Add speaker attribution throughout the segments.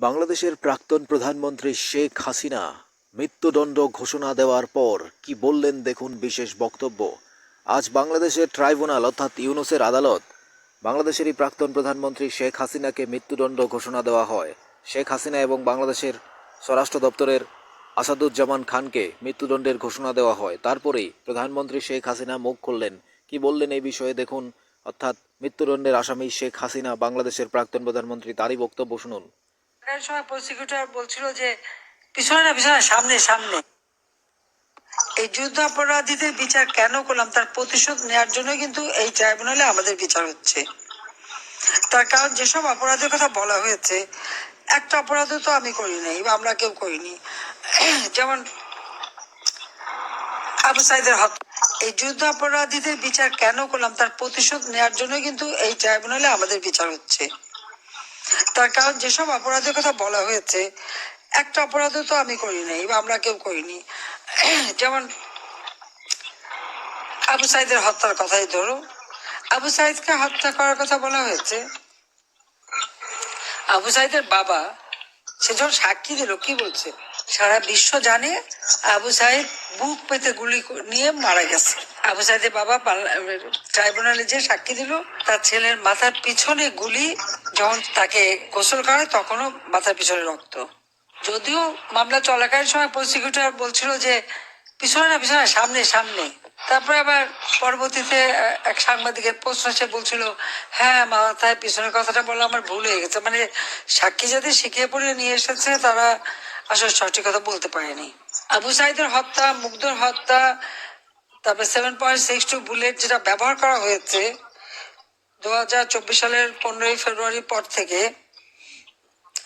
Speaker 1: বাংলাদেশের প্রাক্তন প্রধানমন্ত্রী শেখ হাসিনা মৃত্যুদণ্ড ঘোষণা দেওয়ার পর কি বললেন দেখুন বিশেষ বক্তব্য। আজ বাংলাদেশের ট্রাইব্যুনাল অর্থাৎ ইউনুসের আদালত বাংলাদেশেরই প্রাক্তন প্রধানমন্ত্রী শেখ হাসিনাকে মৃত্যুদণ্ড ঘোষণা দেওয়া হয়। শেখ হাসিনা এবং বাংলাদেশের স্বরাষ্ট্র দপ্তরের আসাদুজ্জামান খানকে মৃত্যুদণ্ডের ঘোষণা দেওয়া হয়। তারপরেই প্রধানমন্ত্রী শেখ হাসিনা মুখ খুললেন। কি বললেন এই বিষয়ে দেখুন। অর্থাৎ মৃত্যুদণ্ডের আসামি শেখ হাসিনা বাংলাদেশের প্রাক্তন প্রধানমন্ত্রী তারই বক্তব্য শুনুন।
Speaker 2: সময় প্রসিকিউটর বলছিল যে, পিছনে না, পিছনে সামনে সামনে। এই বিচার কেন করলাম? তার প্রতিশোধ নেওয়ার জন্য কিন্তু এই ট্রাইব্যুনালে আমাদের বিচার হচ্ছে। তার কারণ যেসব অপরাধের কথা বলা হয়েছে, একটা অপরাধও তো আমি করি নাই, বা আমরা কেউ করিনি। যেমন আবু সাইদের হত্যা এই যুদ্ধ অপরাধীদের বিচার কেন করলাম? তার প্রতিশোধ নেওয়ার জন্য কিন্তু এই ট্রাইব্যুনালে আমাদের বিচার হচ্ছে। তার কারণ যেসব অপরাধের কথা বলা হয়েছে, একটা অপরাধও তো আমি করি নাই বা আমরা কেউ করিনি। যেমন আবু সাইদের হত্যার কথাই ধরো। আবু সাইদকে হত্যা করার কথা বলা হয়েছে। আবু সাইদের বাবা, সে যখন সাক্ষী দিল, কি বলছে? সারা বিশ্ব জানে আবু সাইদ বুক পেতে গুলি নিয়ে মারা গেছে। আবু সাইদের বাবা ট্রাইব্যুনালে যে সাক্ষী দিল, তার ছেলের মাথার পিছনে গুলি যখন তাকে গোসল করায়, তখনও মাথার পিছনে রক্ত। যদিও মামলা চলাকালীন সময় প্রসিকিউটর বলছিল যে, পিছনে না, পিছনে সামনে সামনে। তারপরে আবার পরবর্তীতে এক সাংবাদিকের প্রশ্ন, সে বলছিল হ্যাঁ মাথায় পিছনের কথাটা বলা আমার ভুল হয়ে গেছে। মানে সাক্ষী যাদের শিখিয়ে পড়িয়ে নিয়ে এসেছে, তারা আসলে সঠিক কথা বলতে পারেনি। আবু সাইদের হত্যা, মুগ্ধর হত্যা তারপরে seven point six two bullet যেটা ব্যবহার করা হয়েছে দু হাজার চব্বিশ সালের পনেরোই ফেব্রুয়ারি পর থেকে,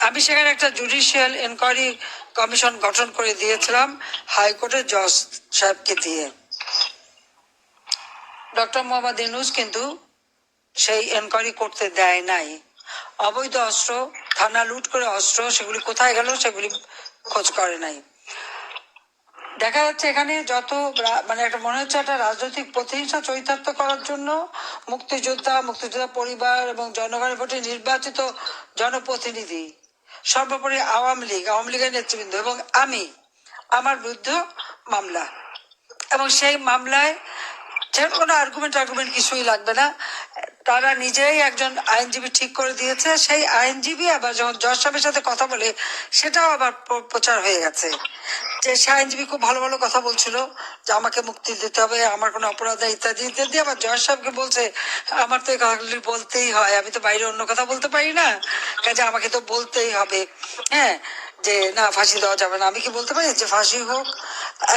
Speaker 2: আমি সেখানে একটা জুডিশিয়াল এনকোয়ারি কমিশন গঠন করে দিয়েছিলাম হাইকোর্টের জজ সাহেবকে দিয়ে। ডক্টর মোহাম্মদ ইনুস কিন্তু সেই এনকোয়ারি করতে দেয় নাই। অবৈধ অস্ত্র, থানা লুট করে অস্ত্র, সেগুলি কোথায় গেল সেগুলি খোঁজ করে নাই। দেখা যাচ্ছে এখানে যত মানে একটা মনে হচ্ছে একটা রাজনৈতিক প্রতিহিংসা চরিতার্থ করার জন্য মুক্তিযোদ্ধা মুক্তিযোদ্ধা পরিবার এবং জনগণের ভোটে নির্বাচিত জনপ্রতিনিধি, সর্বোপরি আওয়ামী লীগ, আওয়ামী লীগের নেতৃবৃন্দ এবং আমি, আমার বিরুদ্ধে মামলা। এবং সেই মামলায় যে কোনো আর্গুমেন্ট আর্গুমেন্ট কিছুই লাগবে না। তারা নিজেই একজন আইনজীবী ঠিক করে দিয়েছে। সেই আইনজীবী আবার যখন জজ সাহেবের সাথে কথা বলে, সেটাও আবার প্রচার হয়ে গেছে। যে সে আইনজীবী খুব ভালো ভালো কথা বলছিল, যে আমাকে মুক্তি দিতে হবে, আমার কোনো অপরাধ ইত্যাদি ইত্যাদি। আবার জজ সাহেবকে বলছে, আমার তো এই কথাগুলি বলতেই হয়, আমি তো বাইরে অন্য কথা বলতে পারি না। কাজে আমাকে তো বলতেই হবে। হ্যাঁ যে না, ফাঁসি দেওয়া যাবে না। আমি কি বলতে পারি? যে ফাঁসি হোক।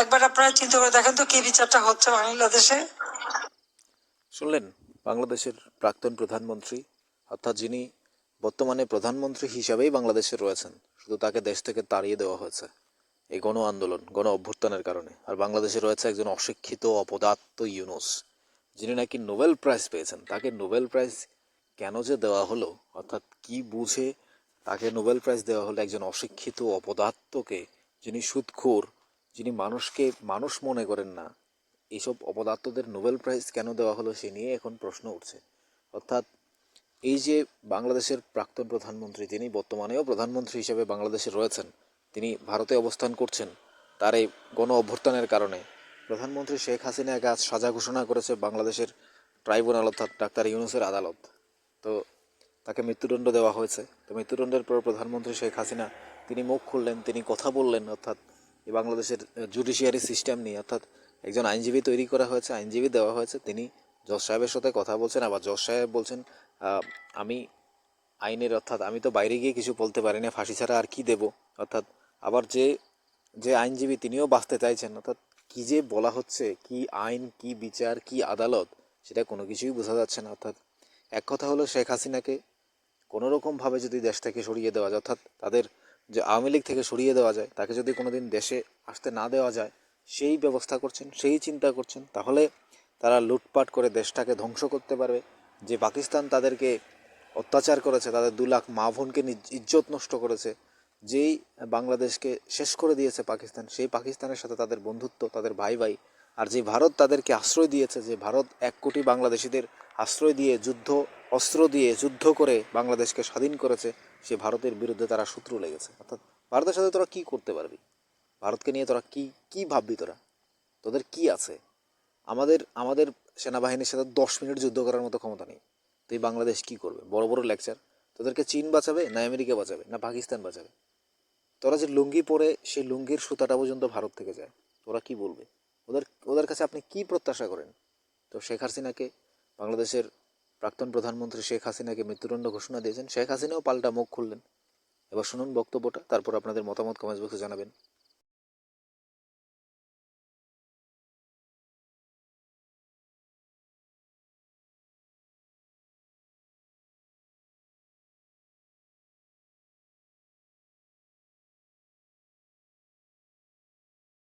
Speaker 2: একবার আপনারা চিন্তা করে দেখেন তো কি বিচারটা হচ্ছে বাংলাদেশে।
Speaker 1: শুনলেন? বাংলাদেশের প্রাক্তন প্রধানমন্ত্রী, অর্থাৎ যিনি বর্তমানে প্রধানমন্ত্রী হিসাবেই বাংলাদেশে রয়েছেন, শুধু তাকে দেশ থেকে তাড়িয়ে দেওয়া হয়েছে এই গণ আন্দোলন, গণ অভ্যুত্থানের কারণে। আর বাংলাদেশে রয়েছে একজন অশিক্ষিত অপদার্থ ইউনুস, যিনি নাকি নোবেল প্রাইজ পেয়েছেন। তাকে নোবেল প্রাইজ কেন যে দেওয়া হলো, অর্থাৎ কি বুঝে তাকে নোবেল প্রাইজ দেওয়া হলো একজন অশিক্ষিত অপদার্থকে যিনি সুদখোর যিনি মানুষকে, মানুষ মনে করেন না এইসব অপদার্থদের নোবেল প্রাইজ কেন দেওয়া হলো সে নিয়ে এখন প্রশ্ন উঠছে। অর্থাৎ এই যে বাংলাদেশের প্রাক্তন প্রধানমন্ত্রী, তিনি বর্তমানেও প্রধানমন্ত্রী হিসেবে বাংলাদেশে রয়েছেন, তিনি ভারতে অবস্থান করছেন তার এই গণ অভ্যুত্থানের কারণে। প্রধানমন্ত্রী শেখ হাসিনাকে আজ সাজা ঘোষণা করেছে বাংলাদেশের ট্রাইব্যুনাল, অর্থাৎ ডাক্তার ইউনুসের আদালত। তো তাকে মৃত্যুদণ্ড দেওয়া হয়েছে। তো মৃত্যুদণ্ডের পর প্রধানমন্ত্রী শেখ হাসিনা, তিনি মুখ খুললেন, তিনি কথা বললেন, অর্থাৎ বাংলাদেশের জুডিশিয়ারি সিস্টেম নিয়ে, অর্থাৎ একজন আইনজীবী তৈরি করা হয়েছে, আইনজীবী দেওয়া হয়েছে, তিনি জজ সাহেবের সাথে কথা বলছেন, আবার জজ সাহেব বলছেন আমি আইনের, অর্থাৎ আমি তো বাইরে গিয়ে কিছু বলতে পারি না ফাঁসি ছাড়া আর কি দেব? অর্থাৎ আবার যে যে আইনজীবী তিনিও বাঁচতে চাইছেন, অর্থাৎ কি যে বলা হচ্ছে, কি আইন, কি বিচার, কি আদালত, সেটা কোনো কিছুই বোঝা যাচ্ছে না। অর্থাৎ এক কথা হলো শেখ হাসিনাকে কোনো রকমভাবে যদি দেশ থেকে সরিয়ে দেওয়া যায়, অর্থাৎ তাদের যে আওয়ামী লীগ থেকে সরিয়ে দেওয়া যায়, তাকে যদি কোনো দিন দেশে আসতে না দেওয়া যায় সেই ব্যবস্থা করছেন, সেই চিন্তা করছেন, তাহলে তারা লুটপাট করে দেশটাকে ধ্বংস করতে পারবে। যে পাকিস্তান তাদেরকে অত্যাচার করেছে, তাদের দু লাখ মা বোনকে ইজ্জত নষ্ট করেছে, যেই বাংলাদেশকে শেষ করে দিয়েছে পাকিস্তান, সেই পাকিস্তানের সাথে তাদের বন্ধুত্ব, তাদের ভাই ভাই আর যে ভারত তাদেরকে আশ্রয় দিয়েছে, যে ভারত এক কোটি বাংলাদেশিদের আশ্রয় দিয়ে যুদ্ধ, অস্ত্র দিয়ে যুদ্ধ করে বাংলাদেশকে স্বাধীন করেছে, সে ভারতের বিরুদ্ধে তারা শত্রু লেগেছে। অর্থাৎ ভারতের সাথে তোরা কী করতে পারবি? ভারতকে নিয়ে তোরা কি কি ভাববি তোরা? তোদের কি আছে? আমাদের আমাদের সেনাবাহিনীর সাথে দশ মিনিট যুদ্ধ করার মতো ক্ষমতা নেই। তুই বাংলাদেশ কি করবে? বড় বড় লেকচার তোদেরকে চীন বাঁচাবে না আমেরিকা বাঁচাবে না পাকিস্তান বাঁচাবে? তোরা যে লুঙ্গি পরে সেই লুঙ্গির সুতাটা পর্যন্ত ভারত থেকে যায়, তোরা কি বলবে? ওদের ওদের কাছে আপনি কি প্রত্যাশা করেন? তো শেখ হাসিনাকে, বাংলাদেশের প্রাক্তন প্রধানমন্ত্রী শেখ হাসিনাকে মৃত্যুদণ্ড ঘোষণা দিয়েছেন। শেখ হাসিনাও পাল্টা মুখ খুললেন। এবার শুনুন বক্তব্যটা, তারপর আপনাদের মতামত কমেন্ট বক্সে জানাবেন।